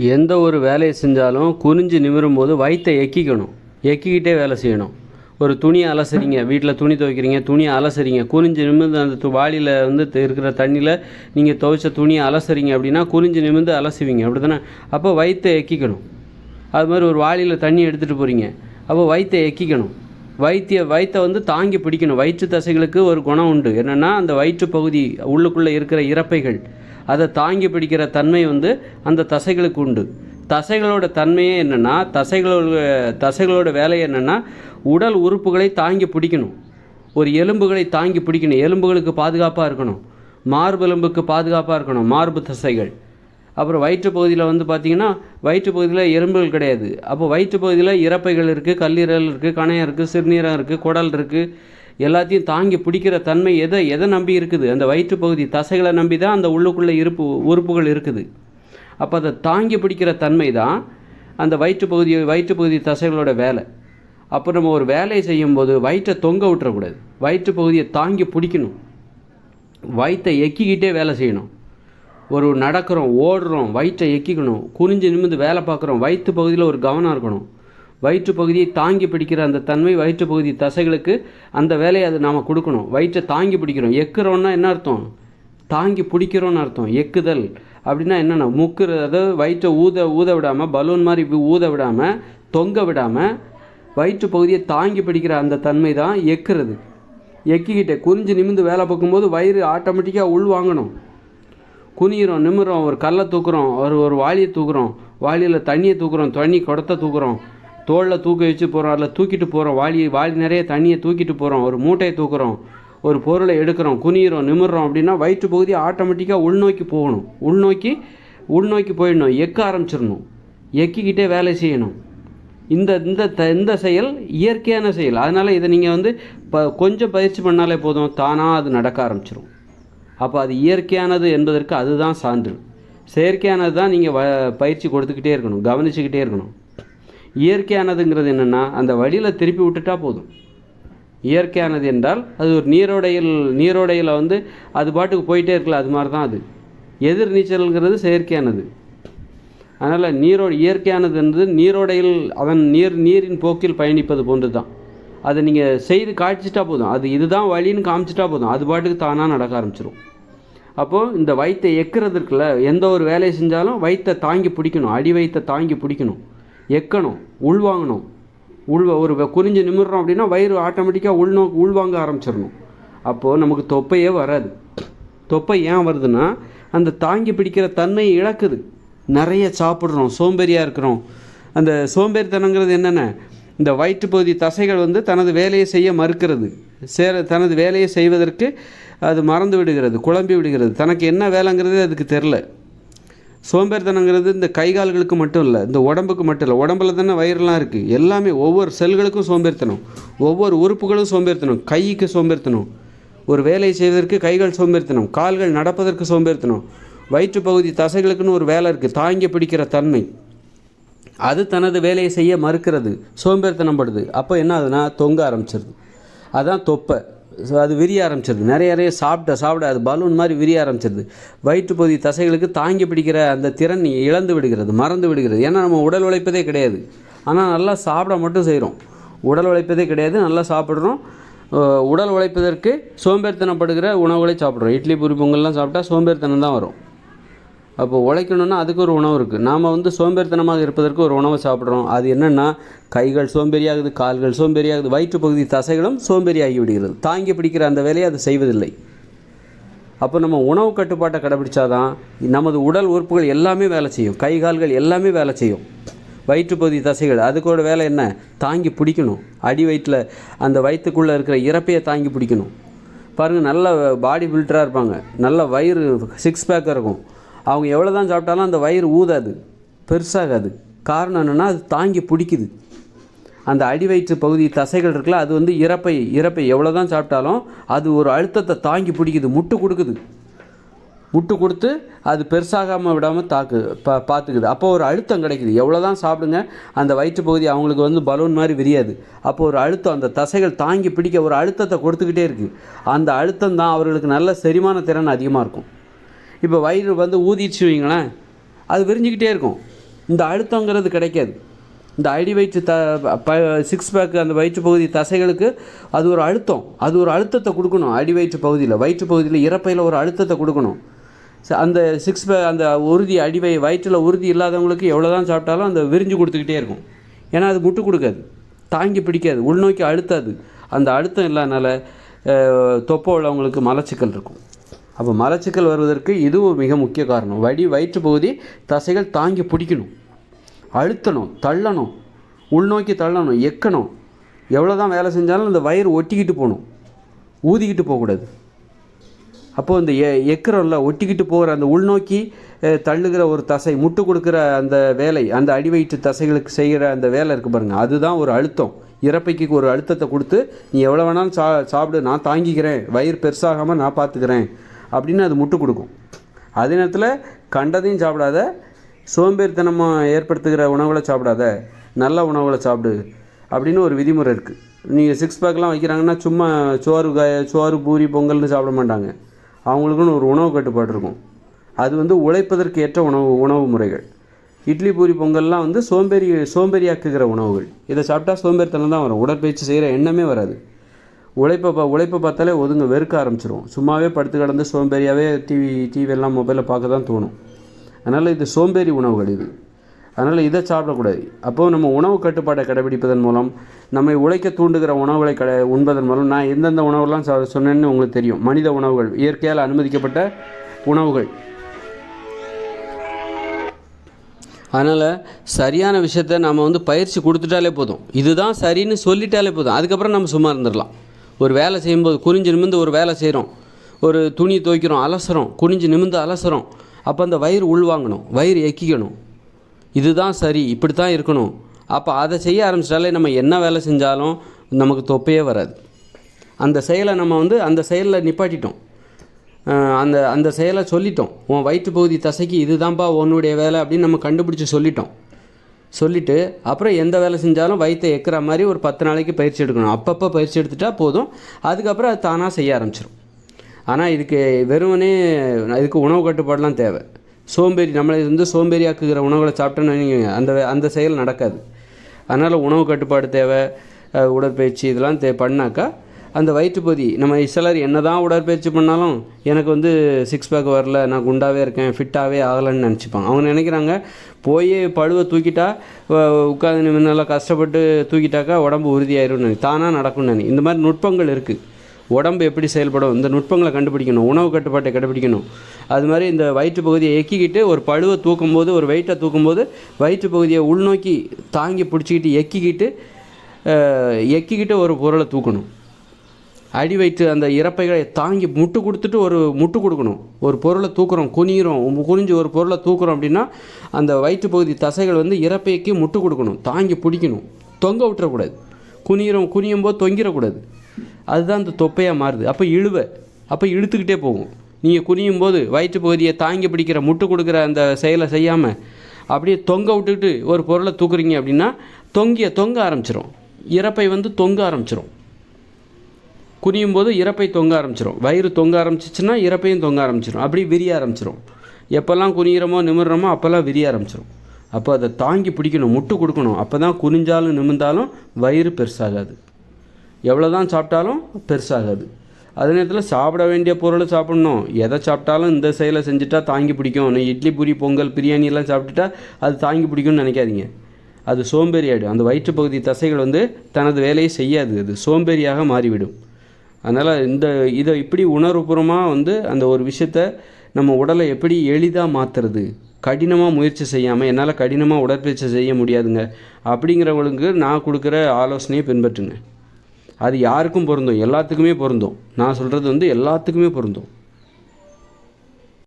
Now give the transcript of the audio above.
எந்த ஒரு வேலையை செஞ்சாலும் குனிஞ்சு நிமிரும் போது வயிற்றை எக்கிக்கணும். எக்கிக்கிட்டே வேலை செய்யணும். ஒரு துணியை அலசுறீங்க வீட்டில் துணி துவைக்கிறீங்க துணியை அலசுறீங்க குனிஞ்சு நிமிர்ந்து அந்த து- வாளியில் வந்து இருக்கிற தண்ணியில் நீங்கள் துவைச்ச துணியை அலசுறீங்க அப்படின்னா குனிஞ்சு நிமிர்ந்து அலசுவீங்க. அப்படி தானே அப்போ வயிற்றை எக்கிக்கணும். அது மாதிரி ஒரு வாளியில் தண்ணி எடுத்துகிட்டு போகிறீங்க அப்போ வயிற்றை எக்கிக்கணும். வயிற்றிய வயிற்றை வந்து தாங்கி பிடிக்கணும். வயிற்று தசைகளுக்கு ஒரு குணம் உண்டு. என்னென்னா அந்த வயிற்று பகுதி உள்ளுக்குள்ளே இருக்கிற இறப்பைகள். அதை தாங்கி பிடிக்கிற தன்மை வந்து அந்த தசைகளுக்கு உண்டு. தசைகளோட தன்மையே என்னென்னா தசைகளோட தசைகளோட வேலை என்னென்னா உடல் உறுப்புகளை தாங்கி பிடிக்கணும். ஒரு எலும்புகளை தாங்கி பிடிக்கணும். எலும்புகளுக்கு பாதுகாப்பாக இருக்கணும். மார்பெலும்புக்கு பாதுகாப்பாக இருக்கணும். மார்பு தசைகள். அப்புறம் வயிற்று பகுதியில் வந்து பார்த்திங்கன்னா வயிற்று பகுதியில் எலும்புகள் கிடையாது. அப்போ வயிற்று பகுதியில் இறப்பைகள் இருக்குது கல்லீரல் இருக்குது கணையம் இருக்குது சிறுநீரகம் இருக்குது குடல் இருக்குது எல்லாத்தையும் தாங்கி பிடிக்கிற தன்மை எதை எதை நம்பி இருக்குது? அந்த வயிற்றுப்பகுதி தசைகளை நம்பி தான் அந்த உள்ளுக்குள்ளே இருப்பு உறுப்புகள் இருக்குது. அப்போ அதை தாங்கி பிடிக்கிற தன்மை தான் அந்த வயிற்றுப்பகுதி வயிற்றுப்பகுதி தசைகளோட வேலை. அப்போ நம்ம ஒரு வேலையை செய்யும்போது வயிற்றை தொங்க விட்டுறக்கூடாது. வயிற்று பகுதியை தாங்கி பிடிக்கணும். வயிற்றை எக்கிக்கிட்டே வேலை செய்யணும். ஒரு நடக்கிறோம் ஓடுறோம் வயிற்றை எக்கிக்கணும். குனிஞ்சு நிமிர்ந்து வேலை பார்க்குறோம் வயிற்று பகுதியில் ஒரு கவனம் இருக்கணும். வயிற்று பகுதியை தாங்கி பிடிக்கிற அந்த தன்மை வயிற்று பகுதி தசைகளுக்கு அந்த வேலையை அது நாம் கொடுக்கணும். வயிற்றை தாங்கி பிடிக்கிறோம். எக்குறோன்னா என்ன அர்த்தம்? தாங்கி பிடிக்கிறோன்னு அர்த்தம். எக்குதல். அப்படின்னா என்னென்ன முக்குற அதாவது வயிற்றை ஊத ஊத விடாமல் பலூன் மாதிரி ஊத விடாமல் தொங்க விடாமல் வயிற்று பகுதியை தாங்கி பிடிக்கிற அந்த தன்மை தான் எக்குறது. எக்கிக்கிட்டே குனிஞ்சு நிமிர்ந்து வேலை பார்க்கும்போது வயிறு ஆட்டோமேட்டிக்காக உள் வாங்கணும். குனிகிறோம் நிமிடுறோம் ஒரு கல்லை தூக்குறோம் ஒரு ஒரு வாளியை தூக்குறோம் வாளியில் தண்ணியை தூக்குறோம் தண்ணி குடத்தை தூக்குறோம். தோளில் தூக்க வச்சு போகிறோம் அதில் தூக்கிட்டு போகிறோம் வாளி வாளி நிறைய தண்ணியை தூக்கிட்டு போகிறோம் ஒரு மூட்டையை தூக்குறோம். ஒரு பொருளை எடுக்கிறோம் குனிகிறோம் நிமிடுறோம் அப்படின்னா வயிற்று பகுதி ஆட்டோமேட்டிக்காக உள்நோக்கி போகணும். உள்நோக்கி உள்நோக்கி போயிடணும். எக்க ஆரம்பிச்சிடணும். எக்கிக்கிட்டே வேலை செய்யணும். இந்த இந்த த இந்த செயல் இயற்கையான செயல். அதனால் இதை நீங்கள் வந்து ப கொஞ்சம் பயிற்சி பண்ணாலே போதும். தானாக அது நடக்க ஆரம்பிச்சிடும் அப்போ அது இயற்கையானது என்பதற்கு அதுதான் சான்று. செயற்கையானது தான் நீங்கள் வ பயிற்சி கொடுத்துக்கிட்டே இருக்கணும். கவனிச்சுக்கிட்டே இருக்கணும். இயற்கையானதுங்கிறது என்னென்னா அந்த வழியில் திருப்பி விட்டுட்டா போதும். இயற்கையானது என்றால் அது ஒரு நீரோடையில் நீரோடையில் வந்து அது பாட்டுக்கு போயிட்டே இருக்கல அது மாதிரி தான் அது. எதிர் நீச்சல்ங்கிறது செயற்கையானது. அதனால் நீரோ இயற்கையானது என்பது நீரோடையில் அதன் நீர் நீரின் போக்கில் பயணிப்பது போன்று தான் அதை நீங்கள் செய்து காய்ச்சிட்டா போதும். அது இதுதான் வழின்னு காமிச்சிட்டா போதும். அது பாட்டுக்கு தானாக நடக்க ஆரம்பிச்சிடும் அப்போது இந்த வயிற்றை எக்கிறதுக்குள்ள எந்த ஒரு வேலையை செஞ்சாலும் வயிற்றை தாங்கி பிடிக்கணும். அடி வயிற்றை தாங்கி பிடிக்கணும். எக்கணும் உள்வாங்கணும். உள் ஒரு வ- குனிஞ்சு அப்படின்னா வயிறு ஆட்டோமேட்டிக்காக உள்நோ உள்வாங்க ஆரம்பிச்சிடணும். அப்போது நமக்கு தொப்பையே வராது. தொப்பை ஏன் வருதுன்னா அந்த தாங்கி பிடிக்கிற தன்மையை இழக்குது. நிறைய சாப்பிட்றோம் சோம்பேறியாக இருக்கிறோம். அந்த சோம்பேறித்தனங்கிறது என்னென்ன? இந்த வயிற்றுப்பகுதி தசைகள் வந்து தனது வேலையை செய்ய மறுக்கிறது. சேர தனது வேலையை செய்வதற்கு அது மறந்து விடுகிறது குழம்பி விடுகிறது. தனக்கு என்ன வேலைங்கிறது அதுக்கு தெரில. சோம்பேறித்தனங்கிறது இந்த கை கால்களுக்கு மட்டும் இல்லை இந்த உடம்புக்கு மட்டும் இல்லை. உடம்புல தானே வயிறுலாம் இருக்குது எல்லாமே ஒவ்வொரு செல்களுக்கும் சோம்பேறித்தனம். ஒவ்வொரு உறுப்புகளும் சோம்பேறித்தனம். கைக்கு சோம்பேறித்தனம். ஒரு வேலையை செய்வதற்கு கைகள் சோம்பேறித்தனம். கால்கள் நடப்பதற்கு சோம்பேறித்தனம். வயிற்று பகுதி தசைகளுக்குன்னு ஒரு வேலை இருக்குது தாங்கி பிடிக்கிற தன்மை. அது தனது வேலையை செய்ய மறுக்கிறது. சோம்பேறித்தனம் படுது அப்போ என்ன ஆகுதுன்னா தொங்க ஆரம்பிச்சிருது. அதான் தொப்பை. ஸோ அது விரிய ஆரம்பிச்சிருது. நிறைய நிறைய சாப்பிட சாப்பிட அது பலூன் மாதிரி விரிய ஆரம்பிச்சிருது. வயிற்று பகுதி தசைகளுக்கு தாங்கி பிடிக்கிற அந்த திறன் இழந்து விடுகிறது மறந்து விடுகிறது. ஏன்னா நம்ம உடல் உழைப்பதே கிடையாது. ஆனால் நல்லா சாப்பிட மட்டும் செய்கிறோம் உடல் உழைப்பதே கிடையாது. நல்லா சாப்பிட்றோம். உடல் உழைப்பதற்கு சோம்பேறித்தனப்படுகிற உணவுகளை சாப்பிட்றோம். இட்லி பூரி பொங்கல்லாம் சாப்பிட்டா சோம்பேறித்தனம் தான் வரும். அப்போ உழைக்கணும்னா அதுக்கு ஒரு உணவு இருக்குது நாம் வந்து சோம்பேறித்தனமாக இருப்பதற்கு ஒரு உணவை சாப்பிட்றோம். அது என்னென்னா கைகள் சோம்பேறியாகுது கால்கள் சோம்பேறியாகுது வயிற்றுப்பகுதி தசைகளும் சோம்பேறியாகி விடுகிறது தாங்கி பிடிக்கிற அந்த வேலையை அது செய்வதில்லை. அப்போ நம்ம உணவு கட்டுப்பாட்டை கடைபிடிச்சாதான் நமது உடல் உறுப்புகள் எல்லாமே வேலை செய்யும். கை கால்கள் எல்லாமே வேலை செய்யும். வயிற்றுப்பகுதி தசைகள் அதுக்கோட வேலை என்ன? தாங்கி பிடிக்கணும். அடி வயிற்றில் அந்த வயிற்றுக்குள்ளே இருக்கிற இறப்பையை தாங்கி பிடிக்கணும். பாருங்கள் நல்ல பாடி பில்டராக இருப்பாங்க. நல்ல வயிறு சிக்ஸ் பேக்காக இருக்கும். அவங்க எவ்வளோ தான் சாப்பிட்டாலும் அந்த வயிறு ஊதாது பெருசாகாது. காரணம் என்னென்னா அது தாங்கி பிடிக்குது. அந்த அடி வயிற்று பகுதி தசைகள் இருக்குல்ல அது வந்து இறப்பை இறப்பை எவ்வளோ தான் சாப்பிட்டாலும் அது ஒரு அழுத்தத்தை தாங்கி பிடிக்குது முட்டு கொடுக்குது. முட்டு கொடுத்து அது பெருசாகாமல் விடாமல் தாக்கு பா பார்த்துக்குது அப்போ ஒரு அழுத்தம் கிடைக்குது. எவ்வளோ தான் சாப்பிடுங்க அந்த வயிற்று பகுதி அவங்களுக்கு வந்து பலூன் மாதிரி விரியாது. அப்போ ஒரு அழுத்தம் அந்த தசைகள் தாங்கி பிடிக்க ஒரு அழுத்தத்தை கொடுத்துக்கிட்டே இருக்குது அந்த அழுத்தம் தான் அவர்களுக்கு நல்ல செரிமான திறன் அதிகமாக இருக்கும். இப்போ வயிறு வந்து ஊதிச்சு வைங்களேன். அது விரிஞ்சிக்கிட்டே இருக்கும். இந்த அழுத்தங்கிறது கிடைக்காது. இந்த அடி வயிற்று த ப சிக்ஸ் பேக்கு அந்த வயிற்று பகுதி தசைகளுக்கு அது ஒரு அழுத்தம். அது ஒரு அழுத்தத்தை கொடுக்கணும் அடி வயிற்று பகுதியில். வயிற்று பகுதியில் இறப்பையில் ஒரு அழுத்தத்தை கொடுக்கணும். ச- அந்த சிக்ஸ் பே அந்த உறுதி அடிவை வயிற்றில் உறுதி இல்லாதவங்களுக்கு எவ்வளோ தான் சாப்பிட்டாலும் அந்த விரிஞ்சு கொடுத்துக்கிட்டே இருக்கும். ஏன்னா அது முட்டு கொடுக்காது. தாங்கி பிடிக்காது. உள்நோக்கி அழுத்தாது. அந்த அழுத்தம் இல்லாதனால அஹ், தொப்பை உள்ளவங்களுக்கு மலச்சிக்கல் இருக்கும். அப்போ மலச்சிக்கல் வருவதற்கு இதுவும் மிக முக்கிய காரணம். வடி வயிற்று பகுதி தசைகள் தாங்கி பிடிக்கணும். அழுத்தணும் தள்ளணும் உள்நோக்கி தள்ளணும் எக்கணும். எவ்வளோ தான் வேலை செஞ்சாலும் அந்த வயிறு ஒட்டிக்கிட்டு போகணும். ஊதிக்கிட்டு போகக்கூடாது. அப்போது இந்த எ எக்கிறோம்ல ஒட்டிக்கிட்டு போகிற அந்த உள்நோக்கி தள்ளுகிற ஒரு தசை முட்டு கொடுக்குற அந்த வேலை அந்த அடிவயிற்று தசைகளுக்கு செய்கிற அந்த வேலை இருக்குது பாருங்கள் அதுதான் ஒரு அழுத்தம். இறப்பைக்கு ஒரு அழுத்தத்தை கொடுத்து நீ எவ்வளோ வேணாலும் சா சாப்பிடு நான் தாங்கிக்கிறேன். வயிறு பெருசாகாமல் நான் பார்த்துக்கிறேன். அப்படின்னு அது முட்டு கொடுக்கும். அதே நேரத்தில் கண்டதையும் சாப்பிடாத சோம்பேறித்தனமாக ஏற்படுத்துகிற உணவுகளை சாப்பிடாத நல்ல உணவுகளை சாப்பிடு அப்படின்னு ஒரு விதிமுறை இருக்குது நீங்கள் சிக்ஸ் பேக்லாம் வைக்கிறாங்கன்னா சும்மா சோறு காய சோறு பூரி பொங்கல்னு சாப்பிட மாட்டாங்க. அவங்களுக்குன்னு ஒரு உணவு கட்டுப்பாடு இருக்கும். அது வந்து உழைப்பதற்கு ஏற்ற உணவு உணவு முறைகள். இட்லி பூரி பொங்கல்லாம் வந்து சோம்பேறி சோம்பேறியாக்குகிற உணவுகள். இதை சாப்பிட்டா சோம்பேறித்தனம் தான் வரும். உடற்பயிற்சி செய்கிற எண்ணமே வராது. உழைப்பை பா உழைப்பை பார்த்தாலே ஒதுங்க வெறுக்க ஆரம்பிச்சிடும் சும்மாவே படுத்து கிடந்து சோம்பேறியாகவே டிவி டிவி எல்லாம் மொபைலில் பார்க்க தான் தோணும். அதனால் இது சோம்பேறி உணவுகள் இது. அதனால் இதை சாப்பிடக்கூடாது. அப்போது நம்ம உணவு கட்டுப்பாட்டை கடைபிடிப்பதன் மூலம் நம்மை உழைக்க தூண்டுகிற உணவுகளை கடை உண்பதன் மூலம் நான் எந்தெந்த உணவுலாம் சொன்னேன்னு உங்களுக்கு தெரியும். மனித உணவுகள் இயற்கையால் அனுமதிக்கப்பட்ட உணவுகள். அதனால் சரியான விஷயத்த நம்ம வந்து பயிற்சி கொடுத்துட்டாலே போதும். இதுதான் சரின்னு சொல்லிட்டாலே போதும். அதுக்கப்புறம் நம்ம சும்மா இருந்துடலாம். ஒரு வேலை செய்யும்போது குறிஞ்சு நிமிந்து ஒரு வேலை செய்கிறோம் ஒரு துணி துவைக்கிறோம் அலசுறோம் குனிஞ்சு நிமிந்து அலசுறோம். அப்போ அந்த வயிறு உள்வாங்கணும் வயிறு எக்கிக்கணும். இதுதான் சரி இப்படி தான் இருக்கணும். அப்போ அதை செய்ய ஆரம்பிச்சிட்டாலே நம்ம என்ன வேலை செஞ்சாலும் நமக்கு தொப்பையே வராது. அந்த செயலை நம்ம வந்து அந்த செயலில் நிப்பாட்டிட்டோம். அந்த அந்த செயலை சொல்லிட்டோம். உன் வயிற்று பகுதி தசைக்கு இதுதான்ப்பா உன்னுடைய வேலை அப்படின்னு நம்ம கண்டுபிடிச்சி சொல்லிட்டோம். சொல்லிவிட்டு அப்புறம் எந்த வேலை செஞ்சாலும் வயிற்றை எக்கிற மாதிரி ஒரு பத்து நாளைக்கு பயிற்சி எடுக்கணும். அப்பப்போ பயிற்சி எடுத்துட்டா போதும். அதுக்கப்புறம் அது தானாக செய்ய ஆரம்பிச்சிடும் ஆனால் இதுக்கு வெறுமனே இதுக்கு உணவு கட்டுப்பாடெலாம் தேவை. சோம்பேறி நம்மளை வந்து சோம்பேறியாக்குகிற உணவுகளை சாப்பிட்டோன்னு அந்த அந்த செயல் நடக்காது. அதனால் உணவு கட்டுப்பாடு தேவை உடற்பயிற்சி இதெல்லாம் தே பண்ணாக்கா அந்த வயிற்றுப்பகுதி நம்ம சிலர் என்ன தான் உடற்பயிற்சி பண்ணாலும் எனக்கு வந்து சிக்ஸ் பேக் வரல நான் குண்டாகவே இருக்கேன் ஃபிட்டாகவே ஆகலைன்னு நினச்சிப்பாங்க. அவங்க நினைக்கிறாங்க போய் பழுவை தூக்கிட்டா உட்காந்து நல்லா கஷ்டப்பட்டு தூக்கிட்டாக்கா உடம்பு உறுதியாயிரும்னு நினை தானாக நடக்கும்னு நினை இந்த மாதிரி நுட்பங்கள் இருக்குது உடம்பு எப்படி செயல்படும் இந்த நுட்பங்களை கண்டுபிடிக்கணும் உணவு கட்டுப்பாட்டை கண்டுபிடிக்கணும். அது மாதிரி இந்த வயிற்று பகுதியை எக்கிக்கிட்டு ஒரு பழுவை தூக்கும்போது ஒரு வெயிட்டை தூக்கும்போது வயிற்று பகுதியை உள்நோக்கி தாங்கி பிடிச்சிக்கிட்டு எக்கிக்கிட்டு எக்கிக்கிட்டு ஒரு பொருளை தூக்கணும். அடி வைத்து அந்த இறப்பைகளை தாங்கி முட்டு கொடுத்துட்டு ஒரு முட்டு கொடுக்கணும். ஒரு பொருளை தூக்குறோம் குனிகிறோம் குனிஞ்சு ஒரு பொருளை தூக்குறோம் அப்படின்னா அந்த வயிற்று பகுதி தசைகள் வந்து இறப்பைக்கு முட்டு கொடுக்கணும். தாங்கி பிடிக்கணும். தொங்க விட்டுறக்கூடாது. குனிகிறோம் குனியும் போது தொங்கிடக்கூடாது. அதுதான் அந்த தொப்பையாக மாறுது. அப்போ இழுவை. அப்போ இழுத்துக்கிட்டே போகும். நீங்கள் குனியும் போது வயிற்று பகுதியை தாங்கி பிடிக்கிற முட்டு கொடுக்குற அந்த செயலை செய்யாமல் அப்படியே தொங்க விட்டுக்கிட்டு ஒரு பொருளை தூக்குறீங்க அப்படின்னா தொங்கிய தொங்க ஆரம்பிச்சிடும் இறப்பை வந்து தொங்க ஆரம்பிச்சிடும் குனியும் போது இறப்பை தொங்க ஆரம்பிச்சிடும் வயிறு தொங்க ஆரம்பிச்சிச்சுன்னா இறப்பையும் தொங்க ஆரம்பிச்சிடும் அப்படி விரிய ஆரம்பிச்சிடும் எப்போல்லாம் குனிகிறோமோ நிமிடுறோமோ அப்போல்லாம் விரிய ஆரம்பிச்சிடும் அப்போ அதை தாங்கி பிடிக்கணும் முட்டு கொடுக்கணும். அப்போ தான் குனிஞ்சாலும் நிமிர்ந்தாலும் வயிறு பெருசாகாது. எவ்வளோ தான் சாப்பிட்டாலும் பெருசாகாது. அதே நேரத்தில் சாப்பிட வேண்டிய பொருளை சாப்பிட்ணும். எதை சாப்பிட்டாலும் இந்த செயலை செஞ்சுட்டா தாங்கி பிடிக்கும். நீ இட்லி பூரி பொங்கல் பிரியாணியெல்லாம் சாப்பிட்டுட்டா அது தாங்கி பிடிக்கும்னு நினைக்காதீங்க. அது சோம்பேறி ஆகிடும் அந்த வயிற்று பகுதி தசைகள் வந்து தனது வேலையை செய்யாது. அது சோம்பேறியாக மாறிவிடும். அதனால் இந்த இதை இப்படி உணர்வுபூர்வமாக வந்து அந்த ஒரு விஷயத்த நம்ம உடலை எப்படி எளிதாக மாற்றுறது கடினமாக முயற்சி செய்யாமல் என்னால் கடினமாக உடற்பயிற்சி செய்ய முடியாதுங்க. அப்படிங்கிறவங்களுக்கு நான் கொடுக்குற ஆலோசனையை பின்பற்றுங்க. அது யாருக்கும் பொருந்தும். எல்லாத்துக்குமே பொருந்தும். நான் சொல்கிறது வந்து எல்லாத்துக்குமே பொருந்தும்.